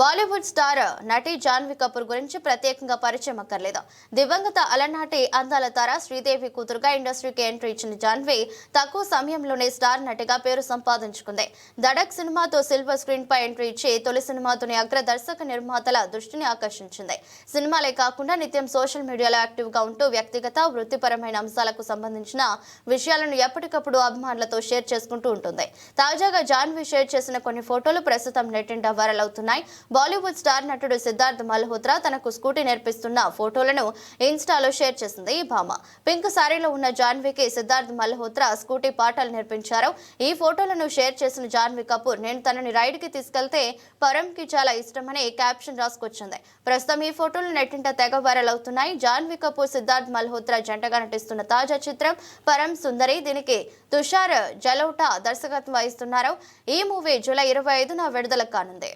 Bollywood star నటి జాన్వీ కపూర్ గురించి ప్రత్యేకంగా పరిచయం అక్కర్లేదు. దివంగత అలనాటి అందాల తార శ్రీదేవి కూతురుగా ఇండస్ట్రీకి ఎంట్రీ ఇచ్చిన జాన్వీ తక్కువ సమయంలోనే స్టార్ నటిగా పేరు సంపాదించుకుంది. దడక్ సినిమాతో సిల్వర్ స్క్రీన్ పై ఎంట్రీ ఇచ్చి తొలి సినిమాతోని అగ్ర దర్శక నిర్మాతల దృష్టిని ఆకర్షించింది. సినిమాలే కాకుండా నిత్యం సోషల్ మీడియాలో యాక్టివ్గా ఉంటూ వ్యక్తిగత వృత్తిపరమైన అంశాలకు సంబంధించిన విషయాలను ఎప్పటికప్పుడు అభిమానులతో షేర్ చేసుకుంటూ ఉంటుంది. తాజాగా జాన్వీ షేర్ చేసిన కొన్ని ఫోటోలు ప్రస్తుతం నెట్టింట వైరల్ అవుతున్నాయి. బాలీవుడ్ స్టార్ నటుడు సిద్ధార్థ్ మల్హోత్రా తనకు స్కూటీ నేర్పిస్తున్న ఫోటోలను ఇన్స్టాలో షేర్ చేసింది ఈ భామ. పింక్ సారీలో ఉన్న జాన్వీకి సిద్ధార్థ్ మల్హోత్రా స్కూటీ పాఠాలు నేర్పించారు. ఈ ఫోటోలను షేర్ చేసిన జాన్వీ కపూర్ నేను తనని రైడ్కి తీసుకెళ్తే పరంకి చాలా ఇష్టమని క్యాప్షన్ రాసుకొచ్చింది. ప్రస్తుతం ఈ ఫోటోలు నెట్టింట తెగ వైరల్ అవుతున్నాయి. జాన్వీ కపూర్ సిద్ధార్థ్ మల్హోత్రా జంటగా నటిస్తున్న తాజా చిత్రం పరం సుందరి. దీనికి తుషార్ జలౌటా దర్శకత్వం వహిస్తున్నారు. ఈ మూవీ జూలై ఇరవై ఐదున విడుదల కానుంది.